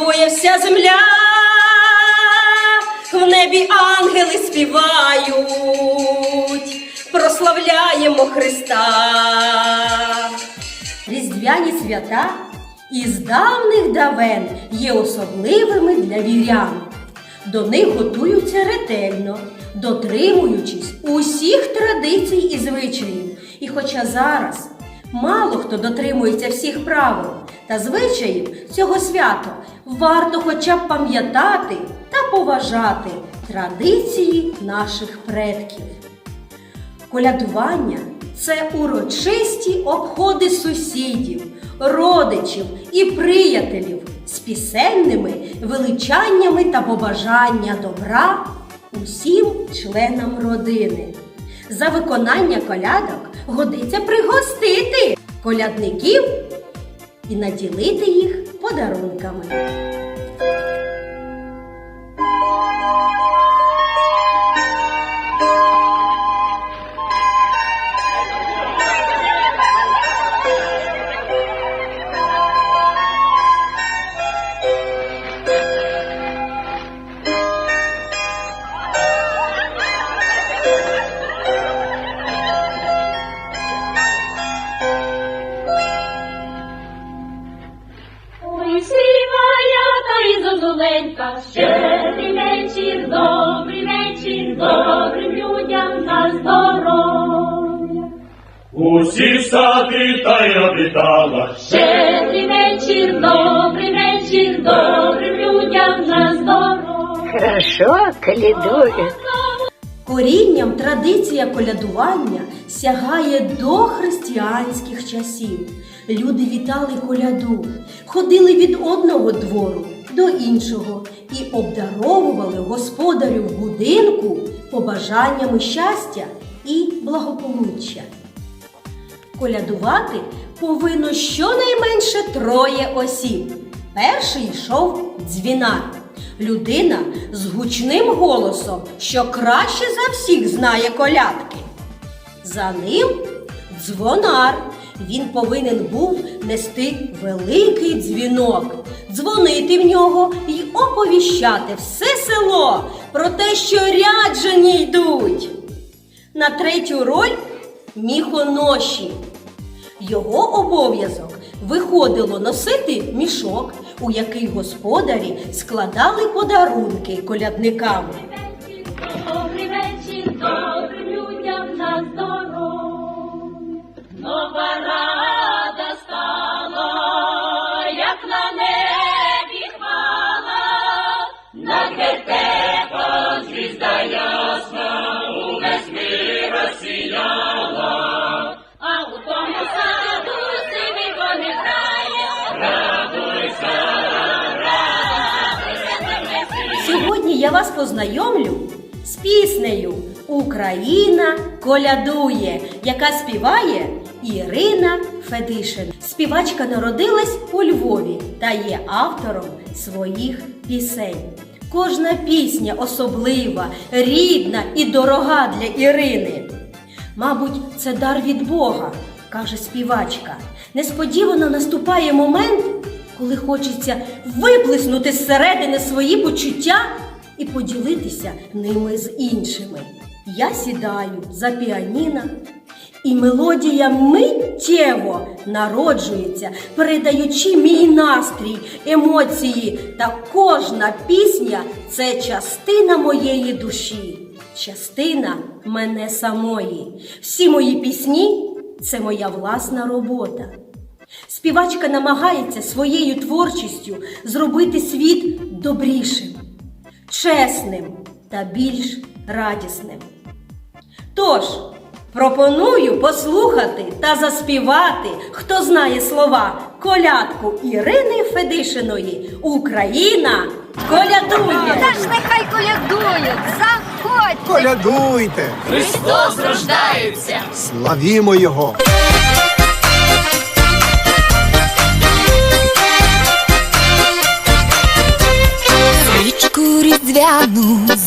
радіє вся земля, в небі ангели співають, прославляємо Христа. Різдвяні свята із давних давен є особливими для вірян. До них готуються ретельно, дотримуючись усіх традицій і звичаїв. І хоча зараз мало хто дотримується всіх правил та звичаїв цього свята, варто хоча б пам'ятати та поважати традиції наших предків. Колядування це урочисті обходи сусідів, родичів і приятелів з пісенними величаннями та побажання добра усім членам родини. За виконання колядок годиться пригостити колядників і наділити їх подарунками. Здоров'я. Усі сади та й обітала, Щедрий вечір, добрий вечір, добрим людям на здоров'я. Хорошо калідують. Корінням традиція колядування сягає до християнських часів. Люди вітали коляду, ходили від одного двору до іншого і обдаровували господарю будинку побажаннями щастя і благополуччя. Колядувати повинно щонайменше троє осіб. Перший йшов дзвінар. Людина з гучним голосом, що краще за всіх знає колядки. За ним дзвонар. Він повинен був нести великий дзвінок, дзвонити в нього і оповіщати все село про те, що ряджені йдуть. На третю роль міхоноші. Його обов'язок виходило носити мішок, у який господарі складали подарунки колядникам. Добрий вечір, добрим людям на здоров'я. Нова рада стала, як на небі вертепом звізда ясна, увесь мир розсіяла. А у тому саду сивий коник грає, Сьогодні я вас познайомлю з піснею Україна колядує, яка співає Ірина Федишин. Співачка народилась у Львові та є автором своїх пісень. Кожна пісня особлива, рідна і дорога для Ірини. Мабуть, це дар від Бога, каже співачка. Несподівано наступає момент, коли хочеться виплеснути зсередини свої почуття і поділитися ними з іншими. Я сідаю за піаніно, і мелодія миттєво народжується, передаючи мій настрій, емоції. Та кожна пісня це частина моєї душі, частина мене самої. Всі мої пісні це моя власна робота. Співачка намагається своєю творчістю зробити світ добрішим, чесним та більш радісним. Тож, пропоную послухати та заспівати, хто знає слова колядку Ірини Федишиної Україна колядує! Та ж нехай колядують, заходьте. Колядуйте, Христос рождається. славімо Його! Свічку різдвяну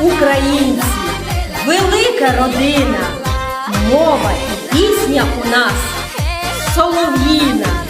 українці, велика родина, мова і пісня у нас солов'їна.